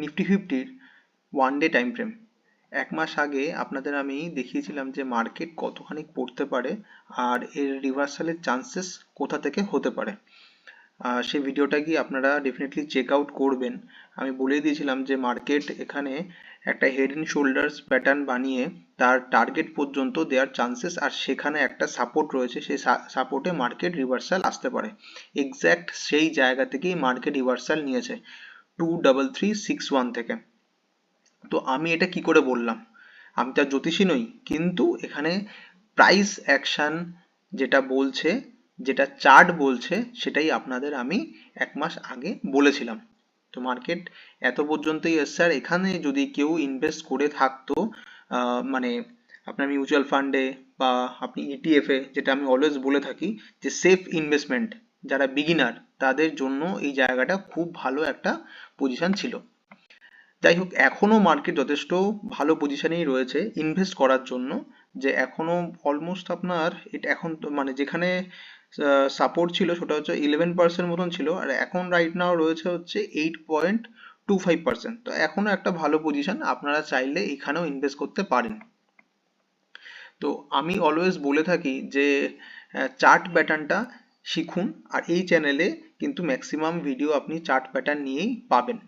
Nifty ফিফটির one day time frame এক মাস আগে আপনাদের আমি দেখিয়েছিলাম যে মার্কেট কতখানি পড়তে পারে আর এর রিভার্সালের চান্সেস কোথা থেকে হতে পারে। সেই ভিডিওটা কি আপনারা ডেফিনেটলি চেক আউট করবেন। আমি বলে দিয়েছিলাম যে মার্কেট এখানে একটা হেড অ্যান্ড শোল্ডার্স প্যাটার্ন বানিয়ে তার টার্গেট পর্যন্ত দেওয়ার চান্সেস আর সেখানে একটা সাপোর্ট রয়েছে, সেই সাপোর্টে মার্কেট রিভার্সাল আসতে পারে। এক্স্যাক্ট সেই জায়গা থেকেই মার্কেট রিভার্সাল নিয়েছে। Two double three six one থেকে। তো আমি এটা কি করে বললাম? আমি তো আর জ্যোতিষী নই, কিন্তু এখানে প্রাইস অ্যাকশন যেটা বলছে, যেটা চার্ট বলছে, সেটাই আপনাদের আমি এক মাস আগে বলেছিলাম। তো মার্কেট এত পর্যন্তই এসছে, আর এখানে যদি কেউ ইনভেস্ট করে থাকতো মানে আপনার মিউচুয়াল ফান্ডে বা আপনি ইটিএফ এ, যেটা আমি অলওয়েজ বলে থাকি, যে সেফ ইনভেস্টমেন্ট যারা বিগিনার তাদের জন্য এই জায়গাটা খুব ভালো একটা পজিশন ছিল। যাই হোক, এখনও মার্কেট যথেষ্ট ভালো পজিশনেই রয়েছে ইনভেস্ট করার জন্য। যে এখনও অলমোস্ট আপনার এটা এখন মানে যেখানে সাপোর্ট ছিল সেটা হচ্ছে ইলেভেন পার্সেন্ট মতন ছিল। আর এখন রাইট নাও রয়েছে হচ্ছে eight point two five percent তো এখনও একটা ভালো পজিশন আপনারা চাইলে এখানেও ইনভেস্ট করতে পারেন। তো আমি অলওয়েজ বলে থাকি যে চার্ট প্যাটার্নটা শিখুন আর এই চ্যানেলে কিন্তু ম্যাক্সিমাম ভিডিও আপনি চার্ট প্যাটার্ন নিয়েই পাবেন।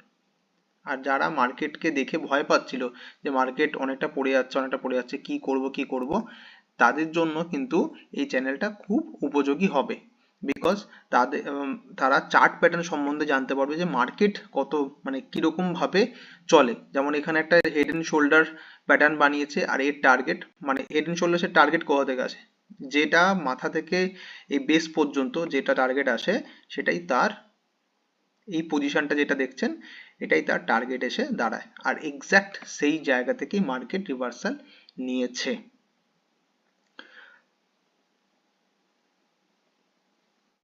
আর যারা মার্কেটকে দেখে ভয় পাচ্ছিল যে মার্কেট অনেকটা পড়ে যাচ্ছে, অনেকটা পড়ে যাচ্ছে, কি করব কি করব, তাদের জন্য কিন্তু এই চ্যানেলটা খুব উপযোগী হবে। বিকজ তাদের তারা চার্ট প্যাটার্ন সম্বন্ধে জানতে পারবে যে মার্কেট কত মানে কীরকম ভাবে চলে। যেমন এখানে একটা হেড এন্ড শোল্ডার প্যাটার্ন বানিয়েছে আর এর টার্গেট মানে হেড এন্ড শোল্ডার্সের টার্গেট কোথা থেকে আসে? যেটা মাথা থেকে এই বেস পর্যন্ত যেটা টার্গেট আসে, সেটাই তার এই পজিশনটা যেটা দেখছেন, এটাই তার টার্গেট এসে দাঁড়ায়। আর এক্স্যাক্ট সেই জায়গা থেকেই মার্কেট রিভার্সাল নিয়েছে।